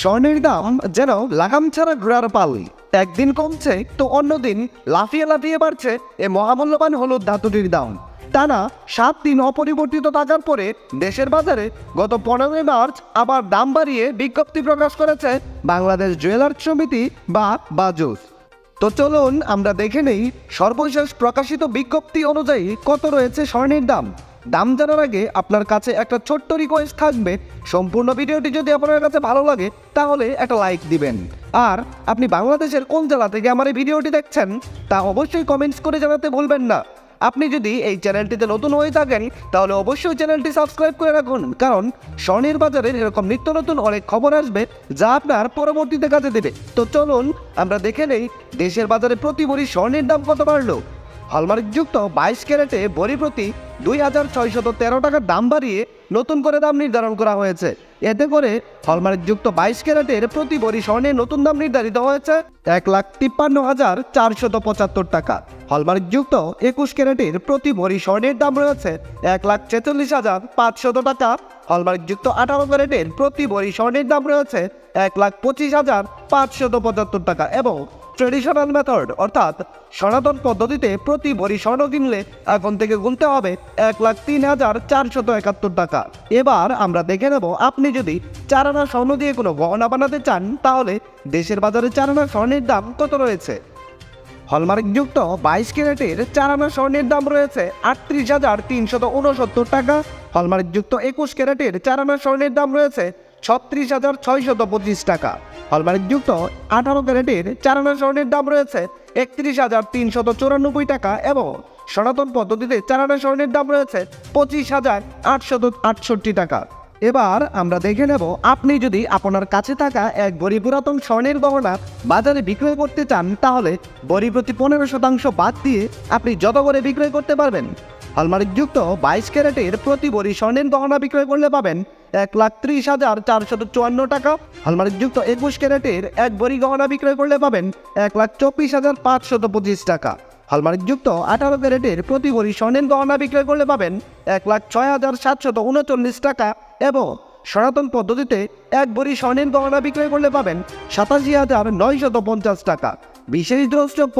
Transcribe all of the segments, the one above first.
স্বর্ণের দাম যেন লাগাম ছাড়া ঘোরার পাল। একদিন কমছে, তো অন্যদিন লাফিয়ে লাফিয়ে বাড়ছে, এ মহামূল্যবান হলুদ ধাতুটির দাম। টানা সাত দিন অপরিবর্তিত থাকার পরে দেশের বাজারে গত পনেরোই মার্চ আবার দাম বাড়িয়ে বিজ্ঞপ্তি প্রকাশ করেছে বাংলাদেশ জুয়েলার্স সমিতি বা বাজুস। তো চলুন আমরা দেখে নেই সর্বশেষ প্রকাশিত বিজ্ঞপ্তি অনুযায়ী কত রয়েছে স্বর্ণের দাম। দাম জানার আগে আপনার কাছে একটা ছোট্ট রিকোয়েস্ট থাকবে। সম্পূর্ণ ভিডিওটি যদি আপনার কাছে ভালো লাগে, তাহলে একটা লাইক দিবেন। আর আপনি বাংলাদেশের কোন জেলা থেকে আমার এই ভিডিওটি দেখছেন, তা অবশ্যই কমেন্টস করে জানাতে ভুলবেন না। আপনি যদি এই চ্যানেলটিতে নতুন হয়ে থাকেন, তাহলে অবশ্যই চ্যানেলটি সাবস্ক্রাইব করে রাখুন। কারণ স্বর্ণের বাজারের এরকম নিত্য নতুন অনেক খবর আসবে, যা আপনার পরবর্তীতে কাজে দেবে। তো চলুন, আমরা দেখে নেই দেশের বাজারে প্রতি ভরি স্বর্ণের দাম কত বাড়লো। হলমার্কযুক্ত বাইশ ক্যারেটে বড়ি প্রতি দুই হাজার ছয়শত তেরো টাকার দাম বাড়িয়ে নতুন করে দাম নির্ধারণ করা হয়েছে। এতে করে হলমার্কযুক্ত বাইশ ক্যারেটের প্রতি বড়ি স্বর্ণের নতুন দাম নির্ধারিত হয়েছে এক লাখ তিপ্পান্ন হাজার চারশত পঁচাত্তর টাকা। হলমার্কযুক্ত একুশ ক্যারেটের প্রতি ভরি স্বর্ণের দাম রয়েছে এক লাখ ছেচল্লিশ হাজার পাঁচশত টাকা। হলমার্কযুক্ত আঠারো ক্যারেটের প্রতি ভরি স্বর্ণের দাম রয়েছে এক লাখ পঁচিশ হাজার পাঁচশত পঁচাত্তর টাকা এবং ট্রেডিশনাল মেথড অর্থাৎ সনাতন পদ্ধতিতে প্রতি ভরি স্বর্ণ কিনলে এখন থেকে গুনতে হবে এক লাখ তিন হাজার চারশত একাত্তর টাকা। এবার আমরা দেখে নেব, আপনি যদি চার আনা স্বর্ণ দিয়ে কোনো গহনা বানাতে চান, তাহলে দেশের বাজারে চার আনা স্বর্ণের দাম কত রয়েছে? হলমার্কযুক্ত বাইশ ক্যারেটের চার আনা স্বর্ণের দাম রয়েছে আটত্রিশ হাজার তিনশত উনসত্তর টাকা। হলমার্কযুক্ত একুশ ক্যারেটের চার আনা স্বর্ণের দাম রয়েছে ছত্রিশ হাজার ছয়শত পঁচিশ টাকা। হলমার্কযুক্ত আঠারো ক্যারেটের চারানা স্বর্ণের দাম রয়েছে একত্রিশ হাজার তিনশত চুরানব্বই টাকা এবং সনাতন পদ্ধতিতে চারানা স্বর্ণের দাম রয়েছে পঁচিশ হাজার আটশত আটষট্টি টাকা। এবার আমরা দেখে নেব, আপনি যদি আপনার কাছে থাকা এক বড়ি পুরাতন স্বর্ণের গহনা বাজারে বিক্রয় করতে চান, তাহলে বড়ি প্রতি পনেরো শতাংশ বাদ দিয়ে আপনি যত করে বিক্রয় করতে পারবেন হলমার্কযুক্ত বাইশ ক্যারেটের প্রতি বড়ি স্বর্ণের গহনা বিক্রয় করলে পাবেন এক লাখ ত্রিশ হাজার চারশত চুয়ান্ন টাকা। হলমার্কযুক্ত একুশ ক্যারেটের এক বড়ি গহনা বিক্রয় করলে পাবেন এক লাখ চব্বিশ হাজার পাঁচশত পঁচিশ টাকা। হলমার্কযুক্ত আঠারো ক্যারেটের প্রতি ভরি স্বর্ণের গহনা বিক্রয় করলে পাবেন এক লাখ ছয় হাজার সাতশত উনচল্লিশ টাকা এবং সনাতন পদ্ধতিতে এক ভরি স্বর্ণের গহনা বিক্রয় করলে পাবেন সাতাশি হাজার নয়শত পঞ্চাশ টাকা। বিশেষ দ্রষ্টব্য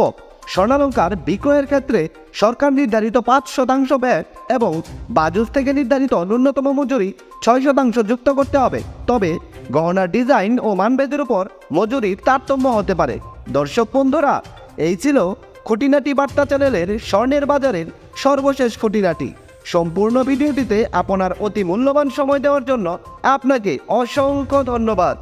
স্বর্ণালঙ্কার বিক্রয়ের ক্ষেত্রে সরকার নির্ধারিত পাঁচ শতাংশ ব্যয় এবং বাজুস থেকে নির্ধারিত ন্যূনতম মজুরি ছয় শতাংশ যুক্ত করতে হবে। তবে গহনার ডিজাইন ও মানভেদের উপর মজুরির তারতম্য হতে পারে। দর্শক বন্ধুরা, এই ছিল খুঁটিনাটি বার্তা চ্যানেলের স্বর্ণের বাজারের সর্বশেষ খুঁটিনাটি। সম্পূর্ণ ভিডিওটিতে আপনার অতি মূল্যবান সময় দেওয়ার জন্য আপনাকে অসংখ্য ধন্যবাদ।